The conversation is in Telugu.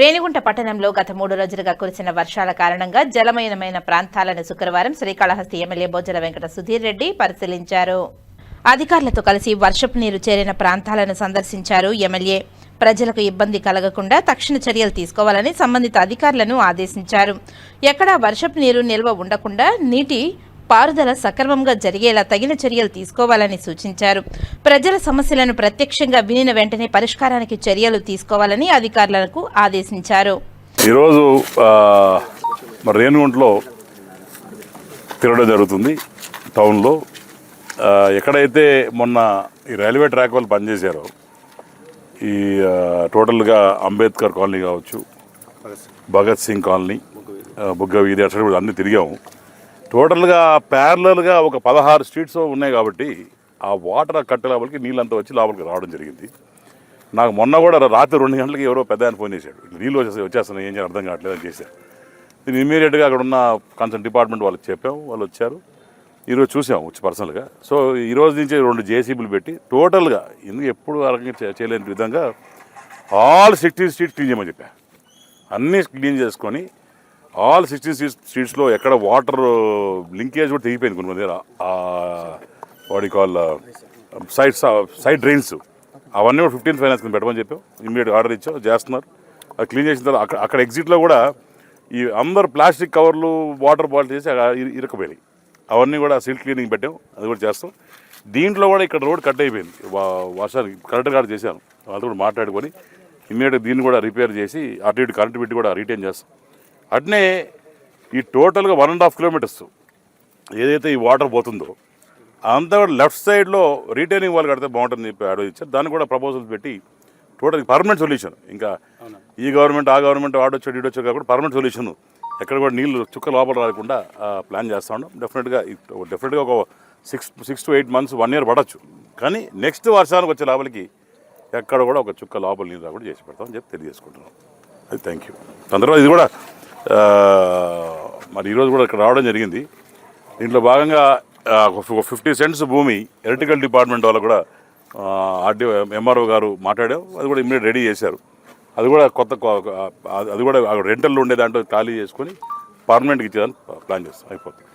రేణిగుంట పట్టణంలో గత మూడు రోజులుగా కురిసిన వర్షాల కారణంగా జలమయనమైన ప్రాంతాలను శుక్రవారం శ్రీకాళహస్తి ఎమ్మెల్యే బోజల వెంకట సుధీర్ రెడ్డి పరిశీలించారు. అధికారులతో కలిసి వర్షపు నీరు చేరిన ప్రాంతాలను సందర్శించారు ఎమ్మెల్యే. ప్రజలకు ఇబ్బంది కలగకుండా తక్షణ చర్యలు తీసుకోవాలని సంబంధిత అధికారులను ఆదేశించారు. ఎక్కడా వర్షపు నీరు నిల్వ ఉండకుండా నీటి పారుదల సక్రమంగా జరిగేలా తగిన చర్యలు తీసుకోవాలని సూచించారు. ప్రజల సమస్యలను ప్రత్యక్షంగా వినిన వెంటనే పరిష్కారానికి చర్యలు తీసుకోవాలని అధికారులకు ఆదేశించారు. ఈరోజు మరి రేణుగుంటలో తిరగడం జరుగుతుంది. టౌన్లో ఎక్కడైతే మొన్న ఈ రైల్వే ట్రాక్ వాళ్ళు పనిచేశారో ఈ టోటల్గా అంబేద్కర్ కాలనీ కావచ్చు భగత్ సింగ్ కాలనీ బుగ్గ వీధి అట్లా కూడా అన్నీ తిరిగాము. టోటల్గా ప్యారలల్గా ఒక పదహారు స్ట్రీట్స్ ఉన్నాయి కాబట్టి ఆ వాటర్ కట్ట లోపలికి నీళ్ళంతా వచ్చి లోపలికి రావడం జరిగింది. నాకు మొన్న కూడా రాత్రి రెండు గంటలకి ఎవరో పెద్ద ఆయన ఫోన్ చేశాడు. నీళ్ళు వచ్చేసి వచ్చేస్తున్నాయి ఏం చేయాలి అర్థం కావట్లేదు అని చేశారు. దీన్ని ఇమీడియట్గా అక్కడ ఉన్న కన్సర్న్ డిపార్ట్మెంట్ వాళ్ళకి చెప్పాము వాళ్ళు వచ్చారు. ఈరోజు చూసాము వచ్చి పర్సనల్గా. సో ఈరోజు నుంచి రెండు జేసీబీలు పెట్టి టోటల్గా ఎందుకు ఎప్పుడు ఆ రకంగా చేయలేని విధంగా ఆల్ సిక్స్టీన్ స్ట్రీట్ క్లీన్ చేయమని చెప్పా. అన్నీ క్లీన్ చేసుకొని ఆల్ సిక్స్టీన్ సీట్స్ సీట్స్లో ఎక్కడ వాటర్ లింకేజ్ కూడా తెగిపోయింది కొన్ని దగ్గర వాడి కాల్ సైడ్ సైడ్ డ్రైన్స్ అవన్నీ కూడా ఫిఫ్టీన్ ఫైనాన్స్ కింద పెట్టమని చెప్పాం. ఇమీడియట్ ఆర్డర్ ఇచ్చాం చేస్తున్నారు. అది క్లీన్ చేసిన తర్వాత అక్కడ అక్కడ ఎగ్జిట్లో కూడా ఈ అందరు ప్లాస్టిక్ కవర్లు వాటర్ బాటిల్ చేసి ఇరకపోయినాయి అవన్నీ కూడా సీల్ క్లీనింగ్ పెట్టాం అది కూడా చేస్తాం. దీంట్లో కూడా ఇక్కడ రోడ్ కట్ అయిపోయింది. వర్షానికి కరెంట్ కార్డు చేశాను వాళ్ళతో కూడా మాట్లాడుకొని ఇమీడియట్ దీన్ని కూడా రిపేర్ చేసి అటు ఇటు కరెంట్ పెట్టి కూడా రిటైన్ చేస్తాం. అట్నే ఈ టోటల్గా వన్ అండ్ హాఫ్ కిలోమీటర్స్ ఏదైతే ఈ వాటర్ పోతుందో అంతా కూడా లెఫ్ట్ సైడ్లో రీటైనింగ్ వాళ్ళు కడితే బాగుంటుంది చెప్పి అడవి ఇచ్చారు దాన్ని కూడా ప్రపోజల్స్ పెట్టి టోటల్ పర్మనెంట్ సొల్యూషన్. ఇంకా ఈ గవర్నమెంట్ ఆ గవర్నమెంట్ ఆడొచ్చు ఇడొచ్చు కాకుండా పర్మనెంట్ సొల్యూషన్. ఎక్కడ కూడా నీళ్ళు చుక్క లోపల రాకుండా ప్లాన్ చేస్తా ఉన్నాం. డెఫినెట్గా డెఫినెట్గా ఒక six six to eight months one year పడచ్చు. కానీ నెక్స్ట్ వర్షానికి వచ్చే లోపలికి ఎక్కడ కూడా ఒక చుక్క లోపల నీళ్ళు రాకుండా చేసి పెడతామని చెప్పి తెలియజేసుకుంటున్నాం. అది థ్యాంక్ యూ. తర్వాత ఇది కూడా మరి ఈరోజు కూడా ఇక్కడ రావడం జరిగింది. దీంట్లో భాగంగా ఫిఫ్టీ సెంట్స్ భూమి ఎలక్ట్రికల్ డిపార్ట్మెంట్ వాళ్ళు కూడా ఆర్డీ ఎంఆర్ఓ గారు మాట్లాడాం అది కూడా ఇమ్మీడియట్ రెడీ చేశారు. అది కూడా కొత్త అది కూడా రెంటల్లో ఉండే దాంట్లో ఖాళీ చేసుకొని పర్మనెంట్కి ఇచ్చేదాన్ని ప్లాన్ చేస్తాం. అయిపోతుంది.